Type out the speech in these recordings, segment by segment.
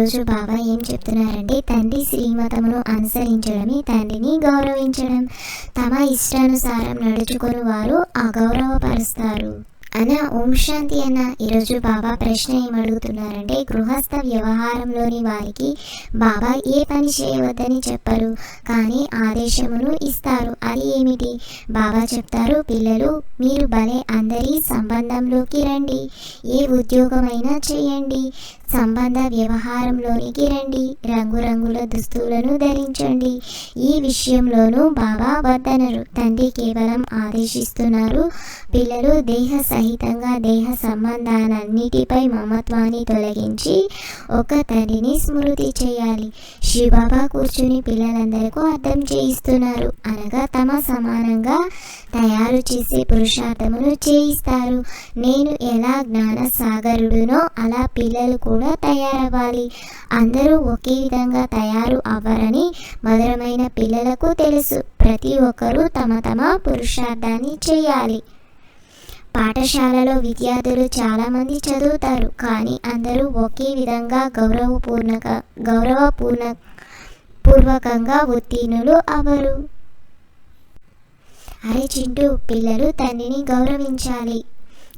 ఈరోజు బాబా ఏం చెప్తున్నారంటే తండ్రి శ్రీమతమును అనుసరించడమే తండ్రిని గౌరవించడం. తమ ఇష్టానుసారం నడుచుకుని వారు అగౌరవపరుస్తారు అన్న ఓం శాంతి అన్న ఈరోజు బాబా ప్రశ్న ఏమడుగుతున్నారంటే గృహస్థ వ్యవహారంలోని వారికి బాబా ఏ పని చేయవద్దని చెప్పరు కానీ ఆదేశమును ఇస్తారు. అది ఏమిటి? బాబా చెప్తారు పిల్లలు మీరు భలే అందరి సంబంధంలోకి రండి ఏ ఉద్యోగమైనా చేయండి సంబంధ వ్యవహారంలోనికి రండి రంగురంగుల దుస్తులను ధరించండి. ఈ విషయంలోనూ బాబా వద్దనరు తండ్రి కేవలం ఆదేశిస్తున్నారు పిల్లలు దేహ సహితంగా దేహ సంబంధాలన్నిటిపై మమత్వాన్ని తొలగించి ఒక తండ్రిని స్మృతి చేయాలి. శివబాబా కూర్చుని పిల్లలందరికీ అర్థం చేయిస్తున్నారు. అనగా తమ సమానంగా తయారు చేసే పురుషార్థమును చేయిస్తారు. నేను ఎలా జ్ఞాన సాగరుడునో అలా పిల్లలు కూడా తయారవ్వాలి. అందరూ ఒకే విధంగా తయారు అవ్వరని మధురమైన పిల్లలకు తెలుసు. ప్రతి ఒక్కరూ తమ తమ పురుషార్థాన్ని చేయాలి. పాఠశాలలో విద్యార్థులు చాలామంది చదువుతారు కానీ అందరూ ఒకే విధంగా గౌరవపూర్ణక గౌరవపూర్ణ పూర్వకంగా ఉత్తీర్ణులు అవరు. అరే చింటూ పిల్లలు తండ్రిని గౌరవించాలి.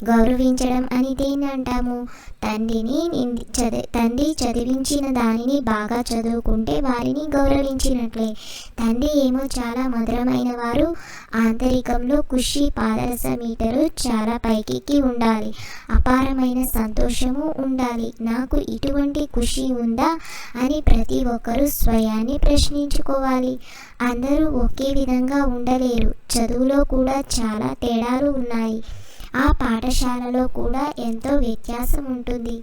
గౌరవించడం అని దేన్ని అంటాము. తండ్రిని చదివి తండ్రి చదివించిన దానిని బాగా చదువుకుంటే వారిని గౌరవించినట్లే. తండ్రి ఏమో చాలా మధురమైన వారు. ఆంతరికంలో కృషి పాదరస మీటరు చాలా పైకి ఉండాలి. అపారమైన సంతోషము ఉండాలి. నాకు ఇటువంటి ఖుషి ఉందా అని ప్రతి ఒక్కరూ స్వయాన్ని ప్రశ్నించుకోవాలి. అందరూ ఒకే విధంగా ఉండలేరు. చదువులో కూడా చాలా తేడాలు ఉన్నాయి. ఆ పాఠశాలలో కూడా ఎంతో వ్యత్యాసం ఉంటుంది.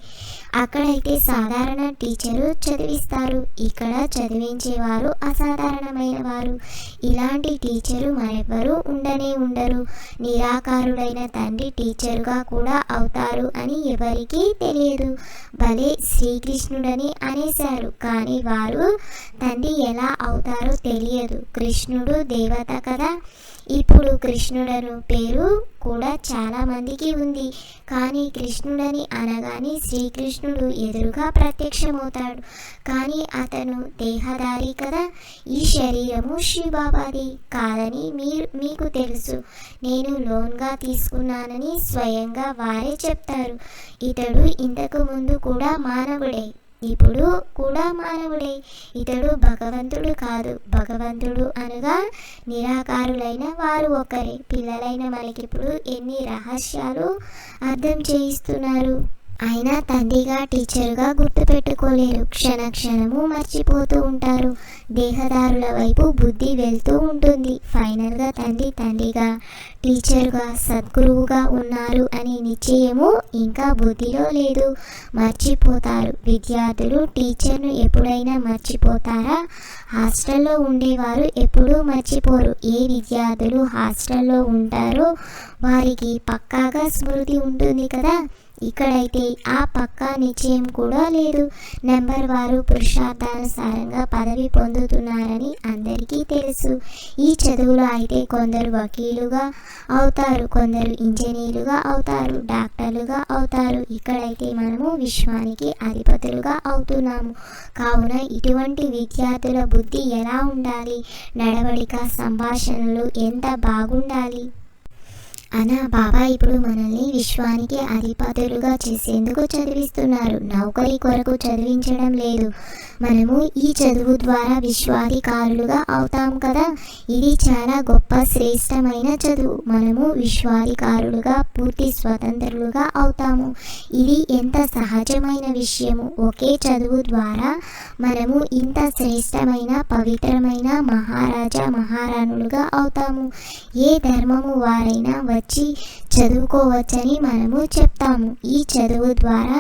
అక్కడైతే సాధారణ టీచరు చదివిస్తారు. ఇక్కడ చదివించేవారు అసాధారణమైన వారు ఇలాంటి టీచరు మరెవ్వరూ ఉండనే ఉండరు. నిరాకారుడైన తండ్రి టీచరుగా కూడా అవుతారు అని ఎవరికీ తెలియదు. భలే శ్రీకృష్ణుడని అనేశారు. కానీ వారు తండ్రి ఎలా అవుతారో తెలియదు. కృష్ణుడు దేవత కదా. ఇప్పుడు కృష్ణుడను పేరు కూడా చాలా మందికి ఉంది. కానీ కృష్ణుడని అనగానే శ్రీకృష్ణుడు ఎదురుగా ప్రత్యక్షమవుతాడు. కానీ అతను దేహదారి కదా. ఈ శరీరము శివబాబాది కాదని మీరు మీకు తెలుసు. నేను లోన్గా తీసుకున్నానని స్వయంగా వారే చెప్తారు. ఇతడు ఇంతకు ముందు కూడా మానవుడే. ఇప్పుడు కూడా మానవుడే. ఇతడు భగవంతుడు కాదు. భగవంతుడు అనగా నిరాకారులైన వారు ఒకరే. పిల్లలైన మనకిప్పుడు ఎన్ని రహస్యాలు అర్థం చేయిస్తున్నారు? అయినా తండ్రిగా టీచర్గా గుర్తుపెట్టుకోలేరు క్షణ క్షణము మర్చిపోతూ ఉంటారు. దేహదారుల వైపు బుద్ధి వెళ్తూ ఉంటుంది. ఫైనల్గా తండ్రి తండ్రిగా టీచర్గా సద్గురువుగా ఉన్నారు అనే నిశ్చయము ఇంకా బుద్ధిలో లేదు. మర్చిపోతారు. విద్యార్థులు టీచర్ను ఎప్పుడైనా మర్చిపోతారా? హాస్టల్లో ఉండేవారు ఎప్పుడూ మర్చిపోరు. ఏ విద్యార్థులు హాస్టల్లో ఉంటారో వారికి పక్కాగా స్మృతి ఉంటుంది కదా. ఇక్కడైతే ఆ పక్కా నిశ్చయం కూడా లేదు. నెంబర్ వారు పురుషార్థానుసారంగా పదవి పొందుతున్నారని అందరికీ తెలుసు. ఈ చదువులో అయితే కొందరు వకీలుగా అవుతారు కొందరు ఇంజనీరుగా అవుతారు డాక్టర్లుగా అవుతారు. ఇక్కడైతే మనము విశ్వానికి అధిపతులుగా అవుతున్నాము. కావున ఇటువంటి విద్యార్థుల బుద్ధి ఎలా ఉండాలి? నడవడిక సంభాషణలు ఎంత బాగుండాలి? అనా బాబా ఇప్పుడు మనల్ని విశ్వానికి అధిపతులుగా చేసేందుకు చదివిస్తున్నారు. నౌకరి కొరకు చదివించడం లేదు. మనము ఈ చదువు ద్వారా విశ్వాధికారులుగా అవుతాం కదా? ఇది చాలా గొప్ప శ్రేష్టమైన చదువు. మనము విశ్వాధికారులుగా పూర్తి స్వతంత్రులుగా అవుతాము. ఇది ఎంత సహజమైన విషయము. ఒకే చదువు ద్వారా మనము ఇంత శ్రేష్టమైన పవిత్రమైన మహారాజా మహారాణులుగా అవుతాము. ఏ ధర్మము వారైనా వచ్చి చదువుకోవచ్చని మనము చెప్తాము. ఈ చదువు ద్వారా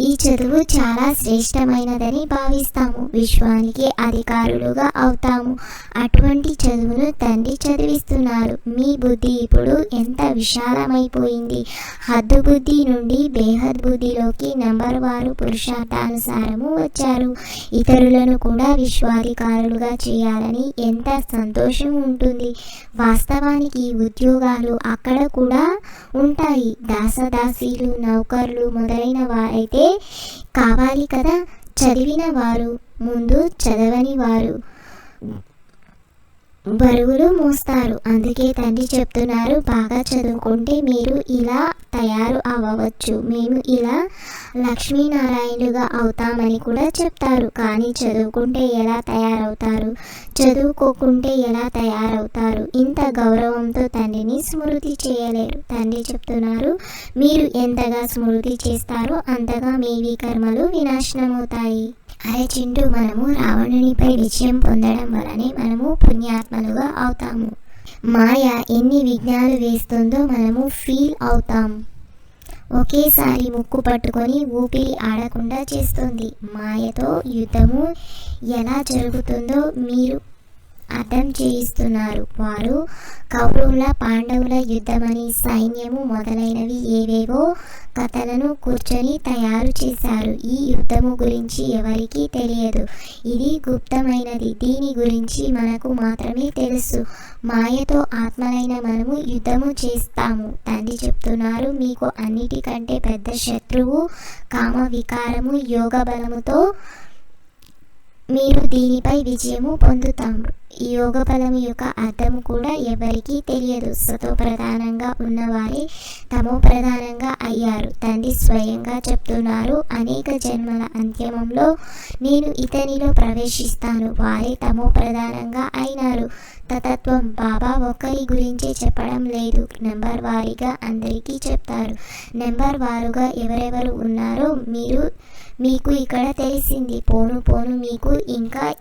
ఈ చదువు చాలా శ్రేష్టమైనదని భావిస్తాము. విశ్వానికి అధికారులుగా అవుతాము. అటువంటి చదువును తండ్రి చదివిస్తున్నారు. మీ బుద్ధి ఇప్పుడు ఎంత విశాలమైపోయింది. హద్దు బుద్ధి నుండి బేహద్ బుద్ధిలోకి నంబర్ వారు పురుషార్థానుసారము వచ్చారు. ఇతరులను కూడా విశ్వాధికారులుగా చేయాలని ఎంత సంతోషం ఉంటుంది. వాస్తవానికి ఉద్యోగాలు అక్కడ కూడా ఉంటాయి. దాసదాసీలు నౌకర్లు మొదలైన వారైతే కావాలి కదా? చదివిన వారు ముందు చదవని వారు. బరువులు మోస్తారు. అందుకే తండ్రి చెప్తున్నారు బాగా చదువుకుంటే మీరు ఇలా తయారు అవ్వవచ్చు. మేము ఇలా లక్ష్మీనారాయణులుగా అవుతామని కూడా చెప్తారు. కానీ చదువుకుంటే ఎలా తయారవుతారు? చదువుకోకుంటే ఎలా తయారవుతారు? ఇంత గౌరవంతో తండ్రిని స్మృతి చేయలేరు. తండ్రి చెప్తున్నారు మీరు ఎంతగా స్మృతి చేస్తారో అంతగా మీవి కర్మలు వినాశనమవుతాయి. అరే చింటూ మనము రావణునిపై విజయం పొందడం వలనే మనము పుణ్యాత్మలుగా అవుతాము. మాయ ఎన్ని విఘ్నాలు వేస్తుందో మనము ఫీల్ అవుతాం. ఒకేసారి ముక్కు పట్టుకొని ఊపిరి ఆడకుండా చేస్తుంది. మాయతో యుద్ధము ఎలా జరుగుతుందో మీరు అర్థం చేయిస్తున్నారు. వారు కౌరవుల పాండవుల యుద్ధమని సైన్యము మొదలైనవి ఏవేవో కథలను కూర్చొని తయారు చేశారు. ఈ యుద్ధము గురించి ఎవరికీ తెలియదు. ఇది గుప్తమైనది. దీని గురించి మనకు మాత్రమే తెలుసు. మాయతో ఆత్మలైన మనము యుద్ధము చేస్తాము. తండ్రి చెప్తున్నారు మీకు అన్నిటికంటే పెద్ద శత్రువు కామ వికారము యోగ బలముతో మీరు దీనిపై విజయము పొందుతారు ఈ యోగ బలం యొక్క అర్థం కూడా ఎవరికీ తెలియదు. సతో ప్రధానంగా ఉన్నవారే తమో ప్రధానంగా అయ్యారు. తండ్రి స్వయంగా చెప్తున్నారు అనేక జన్మల అంత్యమంలో నేను ఇతనిలో ప్రవేశిస్తాను. వారే తమో ప్రధానంగా అయినారు. తతత్వం బాబా ఒకరి గురించి చెప్పడం లేదు. నెంబర్ వారీగా అందరికీ చెప్తారు. నెంబర్ వారుగా ఎవరెవరు ఉన్నారో మీరు మీకు ఇక్కడ తెలిసింది. పోను పోను మీకు ఇంకా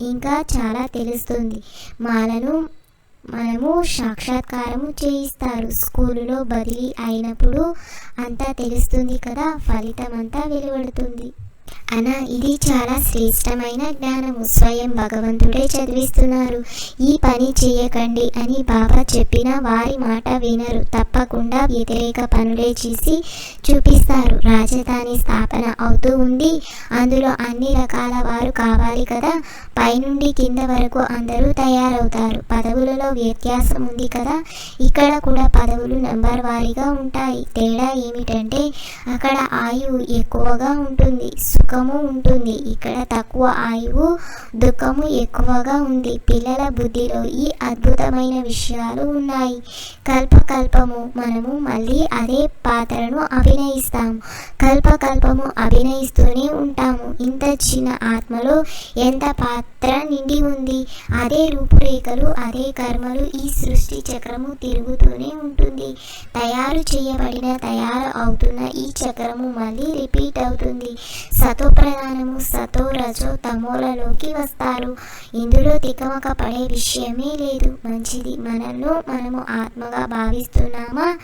ఇంకా చాలా తెలుస్తుంది. మాలను మనము సాక్షాత్కారము చేయిస్తారు. స్కూలులో బదిలీ అయినప్పుడు అంతా తెలుస్తుంది కదా ఫలితం అంతా వెలువడుతుంది. అనా ఇది చాలా శ్రేష్టమైన జ్ఞానము. స్వయం భగవంతుడే చదివిస్తున్నారు. ఈ పని చేయకండి అని బాబా చెప్పిన వారి మాట వినరు. తప్పకుండా వ్యతిరేక పనులే చేసి చూపిస్తారు. రాజధాని స్థాపన అవుతూ ఉంది. అందులో అన్ని రకాల వారు కావాలి కదా. పైనుండి కింద వరకు అందరూ తయారవుతారు. పదవులలో వ్యత్యాసం ఉంది కదా? ఇక్కడ కూడా పదవులు నెంబర్ వారీగా ఉంటాయి. తేడా ఏమిటంటే అక్కడ ఆయువు ఎక్కువగా ఉంటుంది సుఖము ఉంటుంది. ఇక్కడ తక్కువ ఆయువు దుఃఖము ఎక్కువగా ఉంది. పిల్లల బుద్ధిలో ఈ అద్భుతమైన విషయాలు ఉన్నాయి. కల్పకల్పము మనము మళ్ళీ అదే పాత్రను అభినయిస్తాము. కల్పకల్పము అభినయిస్తూనే ఉంటాము. ఇంత చిన్న ఆత్మలో ఎంత పాత్ర నిండి ఉంది. అదే రూపురేఖలు అదే కర్మలు ఈ సృష్టి చక్రము తిరుగుతూనే ఉంటుంది. తయారు చేయబడిన తయారు అవుతున్న ఈ చక్రము మళ్ళీ రిపీట్ అవుతుంది. సతో ప్రధానము సతో రజో తమోలలోకి వస్తారు. ఇందులో తికమక పడే విషయమే లేదు. మంచిది. మనల్లో మనము ఆత్మగా భావిస్తున్నామా?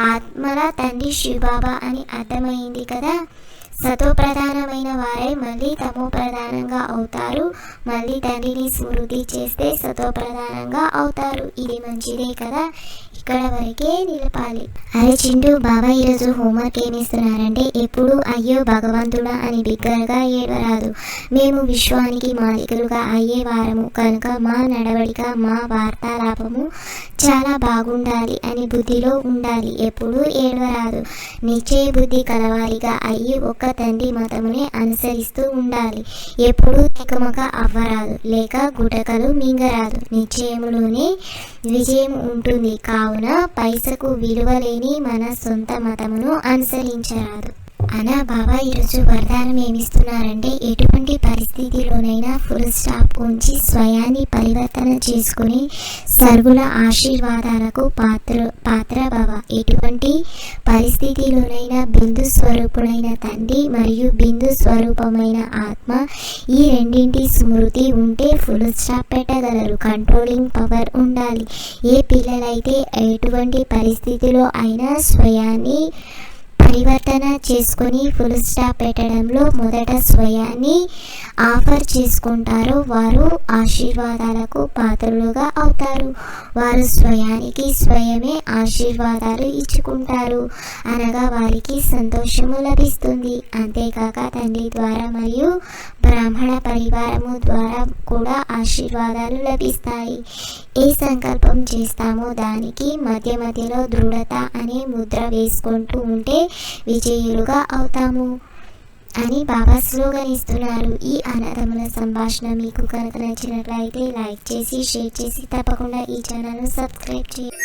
ఆత్మల తండ్రి శివబాబా అని అర్థమైంది కదా? సతో ప్రధానమైన వారే మళ్ళీ తమో ప్రధానంగా అవుతారు. మళ్ళీ తండ్రిని స్మృతి చేస్తే సతో ప్రధానంగా అవుతారు. ఇది మంచిదే కదా? ఇక్కడ వరకే నిలపాలి. అరే చిండు బాబా ఈరోజు హోంవర్క్ ఏమిస్తున్నారంటే ఎప్పుడు అయ్యో భగవంతుడా అని బిగ్గరగా ఏడవరాదు. మేము విశ్వానికి మాలికలుగా అయ్యే వారము. కనుక మా నడవడిక మా వార్తాలాపము చాలా బాగుండాలి అని బుద్ధిలో ఉండాలి. ఎప్పుడు ఏడవరాదు. నిశ్చయ బుద్ధి కలవారిగా అయ్యి ఒక్క తండ్రి మతమునే అనుసరిస్తూ ఉండాలి. ఎప్పుడూ తికమక అవ్వరాదు. లేక గుటకలు మింగరాదు. నిశ్చయములోనే విజయం ఉంటుంది. కావున పైసకు విలువ లేని మన సొంత మతమును అనుసరించరాదు. అనా బాబా ఈరోజు వరదానం ఏమిస్తున్నారంటే ఎటువంటి పరిస్థితిలోనైనా ఫుల్ స్టాప్ ఉంచి స్వయాన్ని పరివర్తన చేసుకుని సర్వుల ఆశీర్వాదాలకు పాత్ర పాత్ర భవ ఎటువంటి పరిస్థితిలోనైనా బిందు స్వరూపుడైన తండ్రి మరియు బిందు స్వరూపమైన ఆత్మ ఈ రెండింటి స్మృతి ఉంటే ఫుల్ స్టాప్ పెట్టగలరు. కంట్రోలింగ్ పవర్ ఉండాలి. ఏ పిల్లలైతే ఎటువంటి పరిస్థితిలో అయినా స్వయాన్ని పరివర్తన చేసుకొని ఫుల్ స్టాప్ పెట్టడంలో మొదట స్వయాన్ని ఆఫర్ చేసుకుంటారో. వారు ఆశీర్వాదాలకు పాత్రులుగా అవుతారు. వారు స్వయానికి స్వయమే ఆశీర్వాదాలు ఇచ్చుకుంటారు. అనగా వారికి సంతోషము లభిస్తుంది. అంతేకాక తండ్రి ద్వారా మరియు బ్రాహ్మణ పరివారము ద్వారా కూడా ఆశీర్వాదాలు లభిస్తాయి. ఏ సంకల్పం చేస్తామో దానికి మధ్య మధ్యలో దృఢత అనే ముద్ర వేసుకుంటూ ఉంటే విజయులుగా అవుతాము. అని బాబా స్లోగన్ ఇస్తున్నారు ఈ అన్నదమ్ముల సంభాషణ మీకు కనుక నచ్చినట్లయితే లైక్ చేసి షేర్ చేసి తప్పకుండా ఈ ఛానల్ను సబ్స్క్రైబ్ చేయండి.